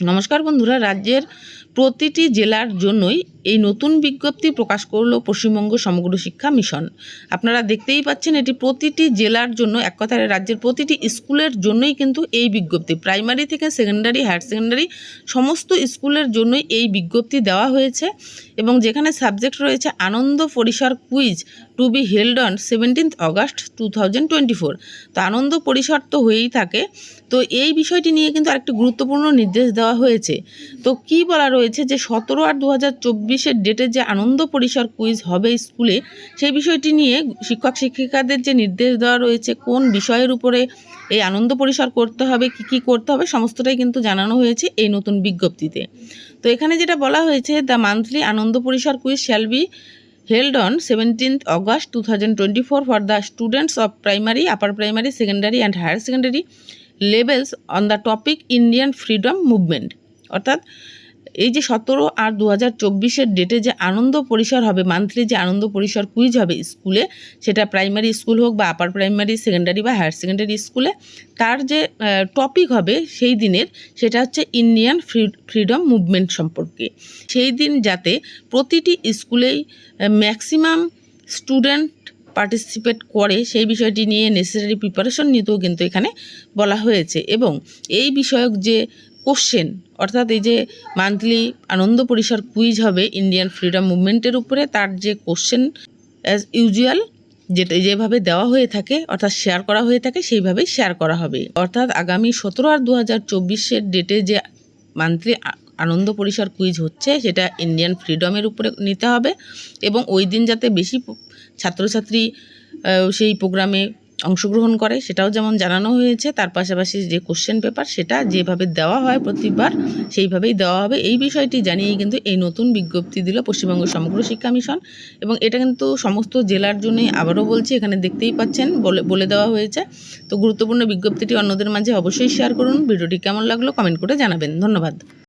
নমস্কার বন্ধুরা রাজ্যের প্রতিটি জেলার জন্যই এই নতুন বিজ্ঞপ্তি প্রকাশ করল পশ্চিমবঙ্গ সমগ্র শিক্ষা মিশন। আপনারা দেখতেই পাচ্ছেন এটি প্রতিটি জেলার জন্য, এক কথায় রাজ্যের প্রতিটি স্কুলের জন্যই কিন্তু এই বিজ্ঞপ্তি। প্রাইমারি থেকে সেকেন্ডারি, হায়ার সেকেন্ডারি, সমস্ত স্কুলের জন্যই এই বিজ্ঞপ্তি দেওয়া হয়েছে এবং যেখানে সাবজেক্ট রয়েছে Ananda Parisar quiz to be held on seventeenth August to তো আনন্দ পরিসর তো হয়েই থাকে। তো এই বিষয়টি নিয়ে কিন্তু আরেকটি গুরুত্বপূর্ণ নির্দেশ দেওয়া হয়েছে। তো কি বলা রয়েছে? যে সতেরো আর দু হাজার চব্বিশের ডেটে যে আনন্দ পরিসর কুইজ হবে স্কুলে সেই বিষয়টি নিয়ে শিক্ষক শিক্ষিকাদের যে নির্দেশ দেওয়া রয়েছে কোন বিষয়ের উপরে এই আনন্দ পরিসর করতে হবে কি কি করতে হবে সমস্তটাই কিন্তু জানানো হয়েছে এই নতুন বিজ্ঞপ্তিতে। তো এখানে যেটা বলা হয়েছে the monthly Ananda Parisar quiz shall be held on 17th August 2024 for the students of primary, upper primary, secondary and higher secondary levels on the topic Indian Freedom Movement. অর্থাৎ এই যে সতেরো আর দু হাজার চব্বিশের ডেটে যে আনন্দ পরিসর হবে মান্থলি যে আনন্দ পরিসর কুইজ হবে স্কুলে সেটা প্রাইমারি স্কুল হোক বা আপার প্রাইমারি সেকেন্ডারি বা হায়ার সেকেন্ডারি স্কুলে তার যে টপিক হবে সেই দিনের, সেটা হচ্ছে ইন্ডিয়ান ফ্রিডম মুভমেন্ট সম্পর্কে। সেই দিন যাতে প্রতিটি স্কুলেই ম্যাক্সিমাম স্টুডেন্ট পার্টিসিপেট করে, সেই বিষয়টি নিয়ে নেসেসারি প্রিপারেশন নিতেও কিন্তু এখানে বলা হয়েছে। এবং এই বিষয়ক যে কোশ্চেন অর্থাৎ এই যে মান্থলি আনন্দ পরিসর কুইজ হবে ইন্ডিয়ান ফ্রিডম মুভমেন্টের উপরে, তার যে কোশ্চেন অ্যাজ ইউজুয়াল যেটা যেভাবে দেওয়া হয়ে থাকে, অর্থাৎ শেয়ার করা হয়ে থাকে, সেইভাবেই শেয়ার করা হবে। অর্থাৎ আগামী সতেরো আর দু হাজার চব্বিশের ডেটে যে মান্থলি আনন্দ পরিসর কুইজ হচ্ছে, সেটা ইন্ডিয়ান ফ্রিডমের উপরে নিতে হবে এবং ওই দিন যাতে বেশি ছাত্রছাত্রী সেই প্রোগ্রামে অংশগ্রহণ করে, সেটাও যেমন জানানো হয়েছে, তার পাশাপাশি যে কোশ্চেন পেপার সেটা যেভাবে দেওয়া হয় প্রতিবার, সেইভাবেই দেওয়া হবে। এই বিষয়টি জানিয়েই কিন্তু এই নতুন বিজ্ঞপ্তি দিল পশ্চিমবঙ্গ সমগ্র শিক্ষা মিশন এবং এটা কিন্তু সমস্ত জেলার জন্যই আবারও বলছি, এখানে দেখতেই পাচ্ছেন, বলে বলে দেওয়া হয়েছে। তো গুরুত্বপূর্ণ বিজ্ঞপ্তিটি অন্যদের মাঝে অবশ্যই শেয়ার করুন। ভিডিওটি কেমন লাগল কমেন্ট করে জানাবেন। ধন্যবাদ।